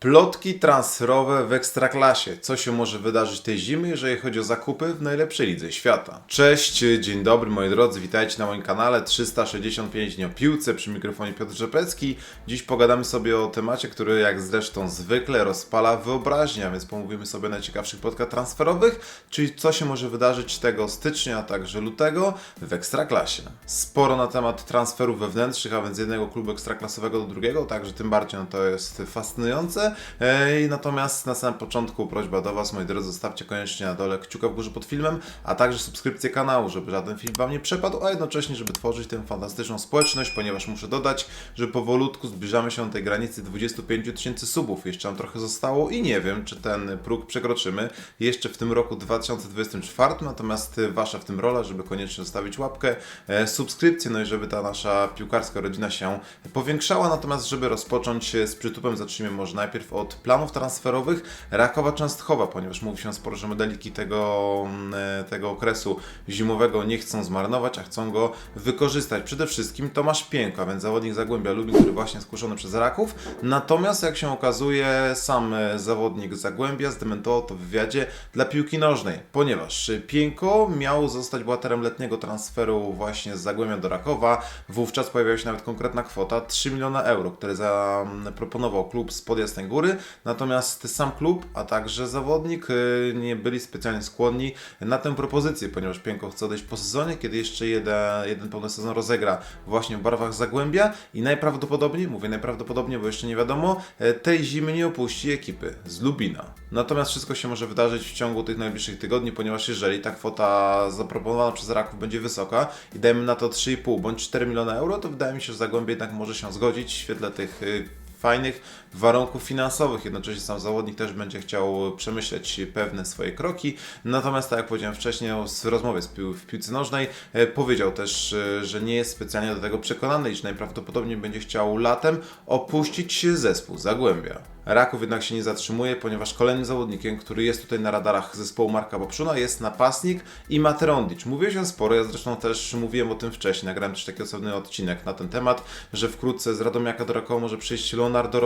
Plotki transferowe w Ekstraklasie. Co się może wydarzyć tej zimy, jeżeli chodzi o zakupy w najlepszej lidze świata? Cześć, dzień dobry moi drodzy, witajcie na moim kanale 365 dni o piłce przy mikrofonie Piotr Rzepecki. Dziś pogadamy sobie o temacie, który jak zresztą zwykle rozpala wyobraźnię, a więc pomówimy sobie o najciekawszych plotkach transferowych, czyli co się może wydarzyć tego stycznia, a także lutego w Ekstraklasie. Sporo na temat transferów wewnętrznych, a więc z jednego klubu ekstraklasowego do drugiego, także tym bardziej no to jest fascynujące. Ej, natomiast na samym początku prośba do Was, moi drodzy, zostawcie koniecznie na dole kciuka w górze pod filmem, a także subskrypcję kanału, żeby żaden film Wam nie przepadł, a jednocześnie, żeby tworzyć tę fantastyczną społeczność, ponieważ muszę dodać, że powolutku zbliżamy się do tej granicy 25 tysięcy subów. Jeszcze nam trochę zostało i nie wiem, czy ten próg przekroczymy jeszcze w tym roku 2024, natomiast Wasza w tym rola, żeby koniecznie zostawić łapkę, e, subskrypcję, no i żeby ta nasza piłkarska rodzina się powiększała, natomiast żeby rozpocząć z przytupem, zacznijmy może najpierw od planów transferowych Rakowa Częstochowa, ponieważ mówi się sporo, że medaliki tego, mm, e, tego okresu zimowego nie chcą zmarnować, a chcą go wykorzystać. Przede wszystkim Tomasz Pięko, a więc zawodnik Zagłębia Lubin, który właśnie skuszony przez Raków. Natomiast jak się okazuje, sam e, zawodnik Zagłębia zdementował to w wywiadzie dla piłki nożnej, ponieważ Pięko miał zostać bohaterem letniego transferu właśnie z Zagłębia do Rakowa. Wówczas pojawiła się nawet konkretna kwota 3 miliona euro, które zaproponował klub z Góry. Natomiast sam klub, a także zawodnik y, nie byli specjalnie skłonni na tę propozycję, ponieważ Pięko chce odejść po sezonie, kiedy jeszcze jeden, jeden pełny sezon rozegra właśnie w barwach Zagłębia i najprawdopodobniej, mówię najprawdopodobniej, bo jeszcze nie wiadomo, e, tej zimy nie opuści ekipy z Lubina. Natomiast wszystko się może wydarzyć w ciągu tych najbliższych tygodni, ponieważ jeżeli ta kwota zaproponowana przez Raków będzie wysoka i dajmy na to 3,5 bądź 4 miliona euro, to wydaje mi się, że Zagłębie jednak może się zgodzić w świetle tych y, fajnych warunków finansowych. Jednocześnie sam zawodnik też będzie chciał przemyśleć pewne swoje kroki. Natomiast, tak jak powiedziałem wcześniej w rozmowie z pił w piłce nożnej, e, powiedział też, e, że nie jest specjalnie do tego przekonany i że najprawdopodobniej będzie chciał latem opuścić zespół Zagłębia. Raków jednak się nie zatrzymuje, ponieważ kolejnym zawodnikiem, który jest tutaj na radarach zespołu Marka Poprzuna jest napastnik i Materondic. Mówię się sporo, ja zresztą też mówiłem o tym wcześniej, nagrałem też taki osobny odcinek na ten temat, że wkrótce z Radomiaka do Rakowa może przyjść Leonardo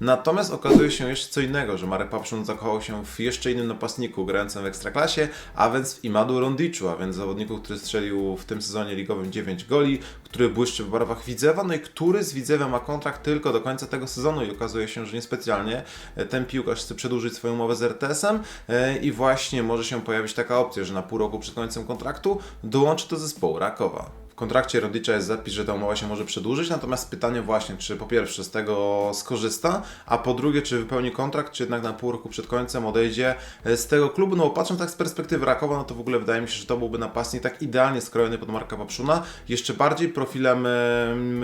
Natomiast okazuje się jeszcze co innego, że Marek Poprzun zakochał się w jeszcze innym napastniku grającym w Ekstraklasie, a więc w Imadu Rondiczu, a więc zawodniku, który strzelił w tym sezonie ligowym 9 goli, który błyszczy w barwach Widzewa, no i który z Widzewem ma kontrakt tylko do końca tego sezonu i okazuje się, że niespecjalnie ten piłkarz chce przedłużyć swoją umowę z RTS-em e, i właśnie może się pojawić taka opcja, że na pół roku przed końcem kontraktu dołączy do zespołu Rakowa. Kontrakcie Rodicza jest zapis, że ta umowa się może przedłużyć, natomiast pytanie właśnie, czy po pierwsze z tego skorzysta, a po drugie, czy wypełni kontrakt, czy jednak na pół roku przed końcem odejdzie e, z tego klubu. No patrząc tak z perspektywy Rakowa, no to w ogóle wydaje mi się, że to byłby napastnik tak idealnie skrojony pod Marka Papszuna, jeszcze bardziej profilem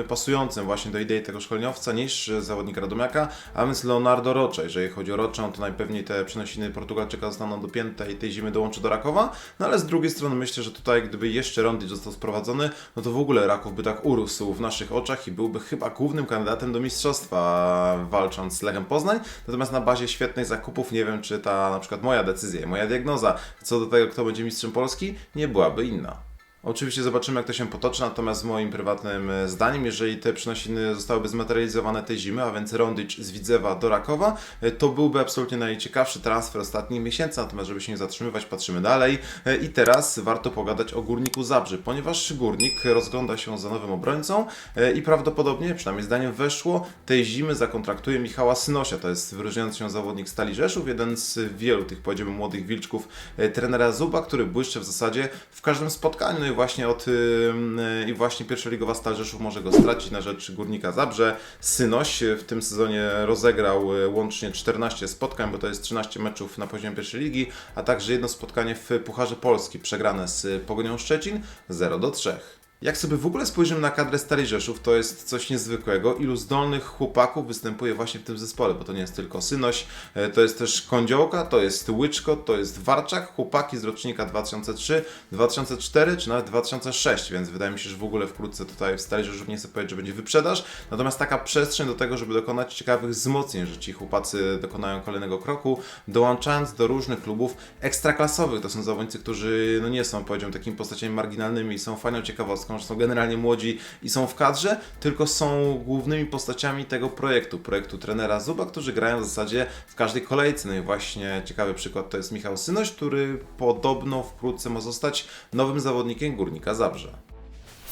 pasującym właśnie do idei tego szkoleniowca niż zawodnik Radomiaka, a więc Leonardo Rocha. Jeżeli chodzi o Rocha, to najpewniej te przenosiny Portugalczyka zostaną dopięte i tej zimy dołączy do Rakowa, no ale z drugiej strony myślę, że tutaj gdyby jeszcze Rondic został sprowadzony, no to w ogóle Raków by tak urósł w naszych oczach i byłby chyba głównym kandydatem do mistrzostwa walcząc z Lechem Poznań. Natomiast na bazie świetnych zakupów nie wiem, czy ta na przykład moja decyzja, moja diagnoza co do tego, kto będzie mistrzem Polski, nie byłaby inna. Oczywiście zobaczymy, jak to się potoczy, natomiast moim prywatnym e, zdaniem, jeżeli te przynosiny zostałyby zmaterializowane tej zimy, a więc Rondic z Widzewa do Rakowa, e, to byłby absolutnie najciekawszy transfer ostatnich miesięcy, natomiast żeby się nie zatrzymywać, patrzymy dalej. E, I teraz warto pogadać o Górniku Zabrzy, ponieważ Górnik rozgląda się za nowym obrońcą i prawdopodobnie, przynajmniej zdaniem weszło, tej zimy zakontraktuje Michała Synosia. To jest wyróżniający się zawodnik Stali Rzeszów, jeden z wielu tych, powiedziałbym, młodych wilczków trenera Zuba, który błyszczy w zasadzie w każdym spotkaniu. No właśnie od i właśnie pierwszoligowa Stal Rzeszów może go stracić na rzecz Górnika Zabrze. Synoś w tym sezonie rozegrał e, łącznie 14 spotkań, bo to jest 13 meczów na poziomie pierwszej ligi, a także jedno spotkanie w Pucharze Polski przegrane z Pogonią Szczecin 0 do 3. Jak sobie w ogóle spojrzymy na kadrę Stary Rzeszów, to jest coś niezwykłego. Ilu zdolnych chłopaków występuje właśnie w tym zespole, bo to nie jest tylko Synoś, e, to jest też Kądziołka, to jest Łyczko, to jest Warczak, chłopaki z rocznika 2003, 2004 czy nawet 2006, więc wydaje mi się, że w ogóle wkrótce tutaj w Stary Rzeszów nie chcę powiedzieć, że będzie wyprzedaż, natomiast taka przestrzeń do tego, żeby dokonać ciekawych wzmocnień, że ci chłopacy dokonają kolejnego kroku, dołączając do różnych klubów ekstraklasowych. To są zawodnicy, którzy no nie są, powiedziałbym, takimi postaciami marginalnymi, są fajną ciekawostką że są generalnie młodzi i są w kadrze, tylko są głównymi postaciami tego projektu, projektu trenera Zuba, którzy grają w zasadzie w każdej kolejce. No i właśnie ciekawy przykład to jest Michał Synoś, który podobno wkrótce ma zostać nowym zawodnikiem Górnika Zabrze.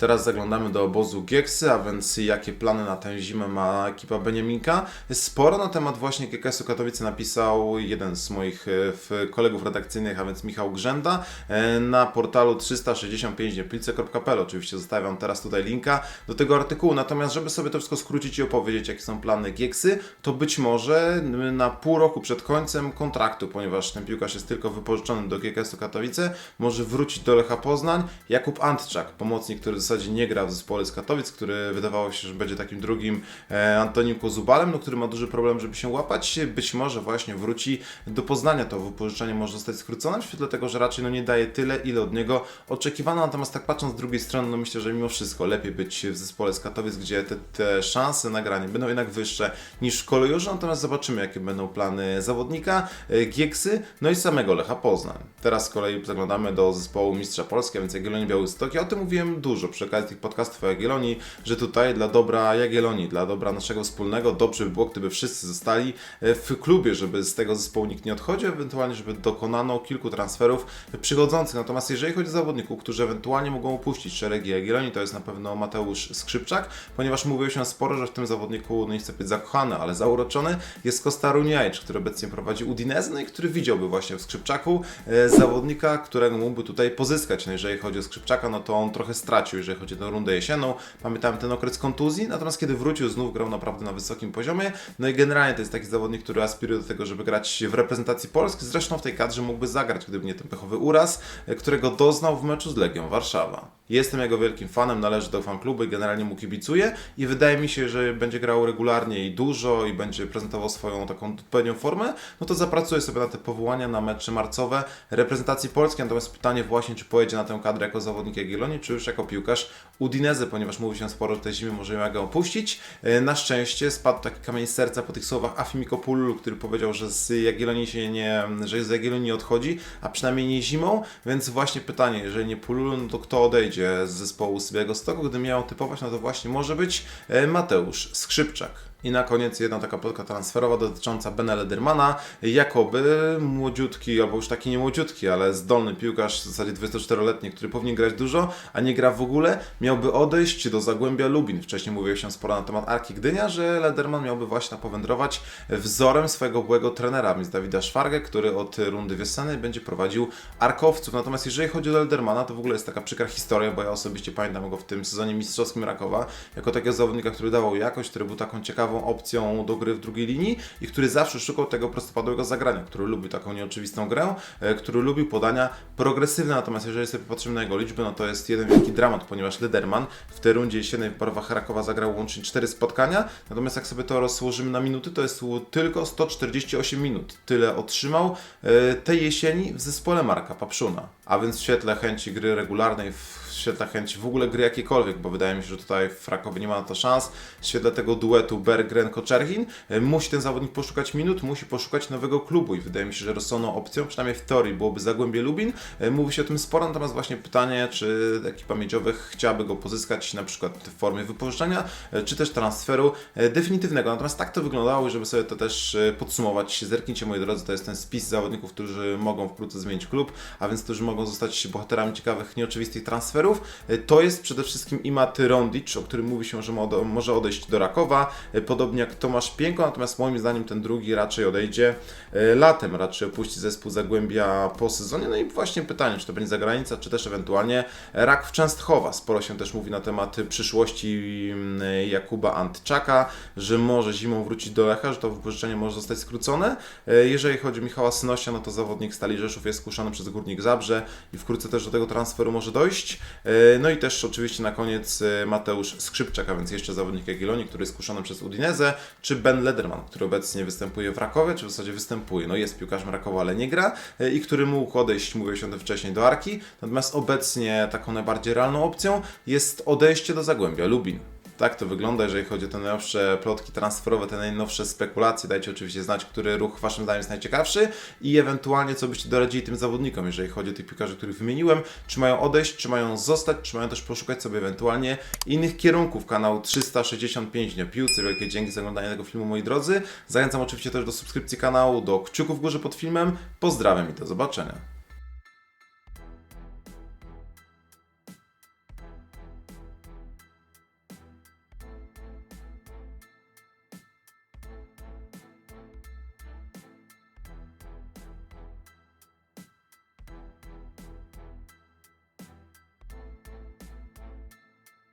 Teraz zaglądamy do obozu Gieksy, a więc jakie plany na tę zimę ma ekipa Beniaminka. Sporo na temat właśnie GKS-u Katowice napisał jeden z moich e, kolegów redakcyjnych, a więc Michał Grzęda, e, na portalu 365dniepilce.pl. Oczywiście zostawiam teraz tutaj linka do tego artykułu. Natomiast, żeby sobie to wszystko skrócić i opowiedzieć, jakie są plany Gieksy, to być może na pół roku przed końcem kontraktu, ponieważ ten piłkarz jest tylko wypożyczony do GKS-u Katowice, może wrócić do Lecha Poznań. Jakub Antczak, pomocnik, który zasadzie nie gra w zespole z Katowic, który wydawało się, że będzie takim drugim e, Antonim Kozubalem, no, który ma duży problem, żeby się łapać. Być może właśnie wróci do Poznania. To wypożyczenie może zostać skrócone w świetle tego, że raczej no, nie daje tyle, ile od niego oczekiwano. Natomiast tak patrząc z drugiej strony, no myślę, że mimo wszystko lepiej być w zespole z Katowic, gdzie te, te szanse na granie będą jednak wyższe niż w kolejorze. Natomiast zobaczymy, jakie będą plany zawodnika, e, Gieksy, no i samego Lecha Poznań. Teraz z kolei zaglądamy do zespołu Mistrza Polski, więc Jagiellonii Białystok. Ja o tym mówiłem dużo przy okazji tych podcastów o Jagiellonii, że tutaj dla dobra Jagiellonii, dla dobra naszego wspólnego, dobrze by było, gdyby wszyscy zostali e, w klubie, żeby z tego zespołu nikt nie odchodził, ewentualnie, żeby dokonano kilku transferów przychodzących. Natomiast jeżeli chodzi o zawodników, którzy ewentualnie mogą opuścić szeregi Jagiellonii, to jest na pewno Mateusz Skrzypczak, ponieważ mówiło się sporo, że w tym zawodniku, no nie chcę być zakochany, ale zauroczony, jest Kosta Runiajcz, który obecnie prowadzi Udinese, no i który widziałby właśnie w Skrzypczaku e, zawodnika, którego mógłby tutaj pozyskać. No jeżeli chodzi o Skrzypczaka, no to on trochę stracił, jeżeli chodzi o rundę jesienną. Pamiętam ten okres kontuzji, natomiast kiedy wrócił, znów grał naprawdę na wysokim poziomie. No i generalnie to jest taki zawodnik, który aspiruje do tego, żeby grać w reprezentacji Polski. Zresztą w tej kadrze mógłby zagrać, gdyby nie ten pechowy uraz, e, którego doznał w meczu z Legią Warszawa. Jestem jego wielkim fanem, należy do fanklubu i generalnie mu kibicuję i wydaje mi się, że będzie grał regularnie i dużo i będzie prezentował swoją taką odpowiednią formę, no to zapracuję sobie na te powołania na mecze marcowe reprezentacji Polski. Natomiast pytanie właśnie, czy pojedzie na tę kadrę jako zawodnik Jagiellonii, czy już jako piłkarz Udinese, ponieważ mówi się sporo, tej zimy może ją opuścić. E, Na szczęście spadł taki kamień z serca po tych słowach Afimiko Pululu, który powiedział, że z Jagiellonii się nie, że z Jagiellonii nie odchodzi, a przynajmniej nie zimą, więc właśnie pytanie, jeżeli nie Pululu, no to kto odejdzie z zespołu z Białego Stoku? Gdy miał typować, no to właśnie może być e, Mateusz Skrzypczak. I na koniec jedna taka plotka transferowa dotycząca Bena Ledermana. Jakoby młodziutki, albo już taki nie młodziutki, ale zdolny piłkarz, w zasadzie 24-letni, który powinien grać dużo, a nie gra w ogóle, miałby odejść do Zagłębia Lubin. Wcześniej mówiło się sporo na temat Arki Gdynia, że Lederman miałby właśnie powędrować wzorem swojego byłego trenera, więc Dawida Szwargę, który od rundy wiosennej będzie prowadził Arkowców. Natomiast jeżeli chodzi o Ledermana, to w ogóle jest taka przykra historia, bo ja osobiście pamiętam go w tym sezonie mistrzowskim Rakowa, jako takiego zawodnika, który dawał jakość, który był taką ciekawą opcją do gry w drugiej linii i który zawsze szukał tego prostopadłego zagrania, który lubił taką nieoczywistą grę, e, który lubił podania progresywne, natomiast jeżeli sobie popatrzymy na jego liczby, no to jest jeden wielki dramat, ponieważ Lederman w tej rundzie jesiennej w barwach Rakowa zagrał łącznie 4 spotkania, natomiast jak sobie to rozłożymy na minuty, to jest tylko 148 minut. Tyle otrzymał e, tej jesieni w zespole Marka Papszuna. A więc w świetle chęci gry regularnej, w świetle chęci w ogóle gry jakiejkolwiek, bo wydaje mi się, że tutaj w Rakowie nie ma na to szans. W świetle tego duetu Berggren-Koczergin e, musi ten zawodnik poszukać minut, musi poszukać nowego klubu i wydaje mi się, że rozsądną opcją, przynajmniej w teorii, byłoby Zagłębie Lubin. E, Mówi się o tym sporo, natomiast właśnie pytanie, czy ekipa miedziowych chciałaby go pozyskać na przykład w formie wypożyczenia, e, czy też transferu definitywnego. Natomiast tak to wyglądało i żeby sobie to też podsumować, zerknijcie moi drodzy, to jest ten spis zawodników, którzy mogą wkrótce zmienić klub, a więc którzy mogą zostać bohaterami ciekawych, nieoczywistych transferów. e, to jest przede wszystkim Imaty Rondic, o którym mówi się, że mo- może odejść do Rakowa, e, podobnie jak Tomasz Pięko, natomiast moim zdaniem ten drugi raczej odejdzie e, latem, raczej opuści zespół Zagłębia po sezonie. No i właśnie pytanie, czy to będzie zagranica, czy też ewentualnie Rak w Częstochowa. Sporo się też mówi na temat przyszłości mm, Jakuba Antczaka, że może zimą wrócić do Lecha, że to wypożyczenie może zostać skrócone. Jeżeli chodzi o Michała Synosia, no to zawodnik Stali Rzeszów jest skuszany przez Górnik Zabrze i wkrótce też do tego transferu może dojść. E, No i też oczywiście na koniec e, Mateusz Skrzypczak, a więc jeszcze zawodnik Jagiellonii, który jest skuszony przez Udinezę, czy Ben Lederman, który obecnie występuje w Rakowie, czy w zasadzie występuje, no jest piłkarzem Rakowa, ale nie gra e, i który mógł odejść, mówię się o tym wcześniej, do Arki, natomiast obecnie taką najbardziej realną opcją jest odejście do Zagłębia, Lubin. Tak to wygląda, jeżeli chodzi o te najnowsze plotki transferowe, te najnowsze spekulacje. Dajcie oczywiście znać, który ruch Waszym zdaniem jest najciekawszy i ewentualnie co byście doradzili tym zawodnikom, jeżeli chodzi o tych piłkarzy, których wymieniłem. Czy mają odejść, czy mają zostać, czy mają też poszukać sobie ewentualnie innych kierunków. Kanał 365 Dnia Piłce. Wielkie dzięki za oglądanie tego filmu, moi drodzy. Zachęcam oczywiście też do subskrypcji kanału, do kciuków w górze pod filmem. Pozdrawiam i do zobaczenia.